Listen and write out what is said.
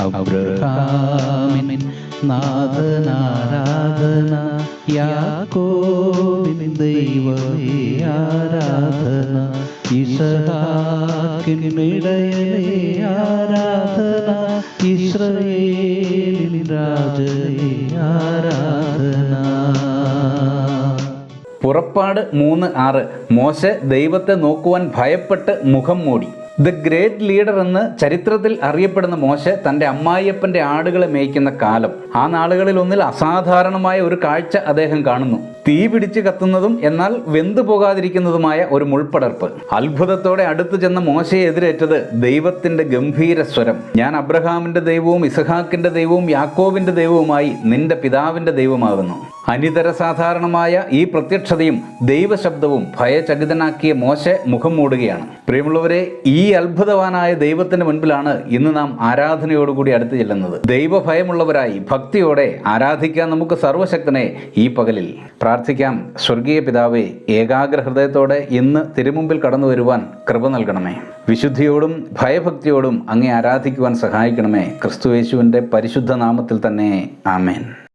അബ്രഹാമിൻ നാഥനാരാധന യാക്കോബിൻ ദൈവമേ ആരാധന. ഇസഹാക്കിൻ ഇടയനേ ആരാധന. ഇസ്രയേലിൻ രാജയേ ആരാധന. പുറപ്പാട് മൂന്ന് ആറ്. മോശ ദൈവത്തെ നോക്കുവാൻ ഭയപ്പെട്ട് മുഖം മൂടി. ദ ഗ്രേറ്റ് ലീഡർ എന്ന് ചരിത്രത്തിൽ അറിയപ്പെടുന്ന മോശ തന്റെ അമ്മായിയപ്പന്റെ ആടുകളെ മേയ്ക്കുന്ന കാലം. ആ നാളുകളിൽ ഒന്നിൽ അസാധാരണമായ ഒരു കാഴ്ച അദ്ദേഹം കാണുന്നു. തീ പിടിച്ച് കത്തുന്നതും എന്നാൽ വെന്തു പോകാതിരിക്കുന്നതുമായ ഒരു മുൾപ്പടർപ്പ്. അത്ഭുതത്തോടെ അടുത്തു ചെന്ന മോശയെ എതിരേറ്റത് ദൈവത്തിന്റെ ഗംഭീര സ്വരം. ഞാൻ അബ്രഹാമിന്റെ ദൈവവും ഇസഹാക്കിന്റെ ദൈവവും യാക്കോവിന്റെ ദൈവവുമായി നിന്റെ പിതാവിന്റെ ദൈവമാകുന്നു. അനിതര സാധാരണമായ ഈ പ്രത്യക്ഷതയും ദൈവശബ്ദവും ഭയചകിതനാക്കിയ മോശ മുഖം മൂടുകയാണ്. പ്രിയമുള്ളവരെ ഈ അത്ഭുതവാനായ ദൈവത്തിന് മുൻപിലാണ് ഇന്ന് നാം ആരാധനയോടുകൂടി അടുത്ത് ചെല്ലുന്നത്. ദൈവഭയമുള്ളവരായി ഭക്തിയോടെ ആരാധിക്കാൻ നമുക്ക് സർവശക്തനെ ഈ പകലിൽ പ്രാർത്ഥിക്കാം. സ്വർഗീയ പിതാവെ ഏകാഗ്ര ഹൃദയത്തോടെ ഇന്ന് തിരുമുമ്പിൽ കടന്നു വരുവാൻ കൃപ നൽകണമേ. വിശുദ്ധിയോടും ഭയഭക്തിയോടും അങ്ങേ ആരാധിക്കുവാൻ സഹായിക്കണമേ. ക്രിസ്തുയേശുവിന്റെ പരിശുദ്ധ നാമത്തിൽ തന്നെ. ആമേൻ.